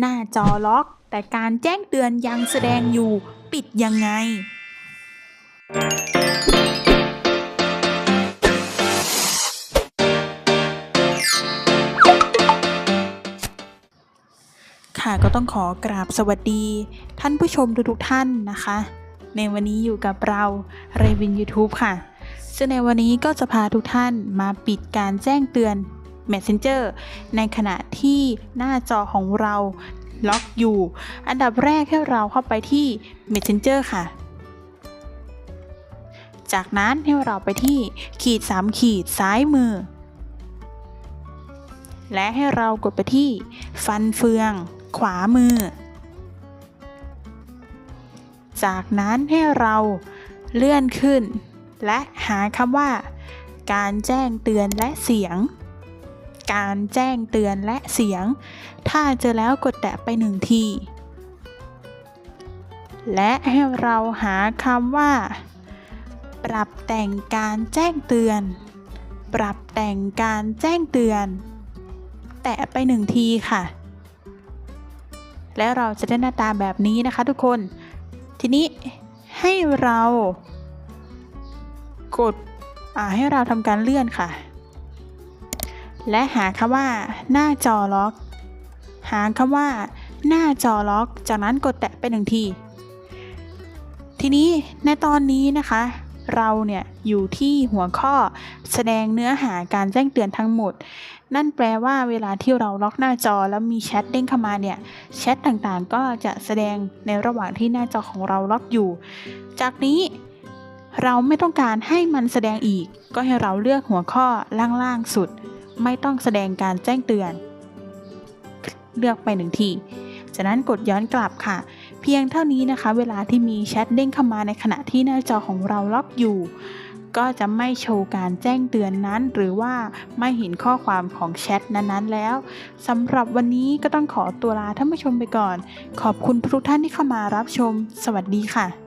หน้าจอล็อก แต่การแจ้งเตือนยังแสดงอยู่ ปิดยังไง ค่ะก็ต้องขอกราบสวัสดี ท่านผู้ชมทุกๆท่านนะคะ ในวันนี้อยู่กับเราเรวิน YouTube ค่ะซึ่งในวันนี้ก็จะพาทุกท่านมาปิดการแจ้งเตือน Messenger ในขณะที่หน้าจอของเราล็อกอยู่ อันดับแรกให้เราเข้าไปที่ Messenger ค่ะ จากนั้นให้เราไปที่ขีด 3 ขีดซ้ายมือ และให้เรากดไปที่ฟันเฟือง ขวามือ จากนั้นให้เราเลื่อนขึ้น และหาคำว่า การแจ้งเตือนและเสียง การแจ้งเตือนและเสียง ถ้าเจอแล้วกดแตะไปหนึ่งที และให้เราหาคำว่า ปรับแต่งการแจ้งเตือน ปรับแต่งการแจ้งเตือน แตะไปหนึ่งทีค่ะ และเราจะได้หน้าตาแบบนี้นะคะทุกคน ทีนี้ให้เรา กดให้เราทำการเลื่อนค่ะ และหาคำว่า หน้าจอล็อก หาคำว่า หน้าจอล็อก จากนั้นกดแตะไปหนึ่งที ทีนี้ในตอนนี้นะคะ เราเนี่ยอยู่ที่หัวข้อแสดงเนื้อหาการแจ้งเตือนทั้งหมด นั่นแปลว่าเวลาที่เราล็อกหน้าจอแล้วมีแชทเด้งเข้ามาเนี่ยแชทต่างๆ ก็จะแสดงในระหว่างที่หน้าจอของเราล็อกอยู่ จากนี้เราไม่ต้องการให้มันแสดงอีก ก็ให้เราเลือกหัวข้อล่างๆสุด ไม่ต้องแสดงการแจ้งเตือน เลือกไปหนึ่งทีจากนั้นกดย้อนกลับค่ะ เพียงเท่านี้นะคะ เวลาที่มีแชทเด้งเข้ามาในขณะที่หน้าจอของเราล็อกอยู่ ก็จะไม่โชว์การแจ้งเตือนนั้น หรือว่าไม่เห็นข้อความของแชทนั้นๆแล้วสำหรับวันนี้ก็ต้องขอตัวลาท่านผู้ชมไปก่อน ขอบคุณทุกท่านที่เข้ามารับชม สวัสดีค่ะ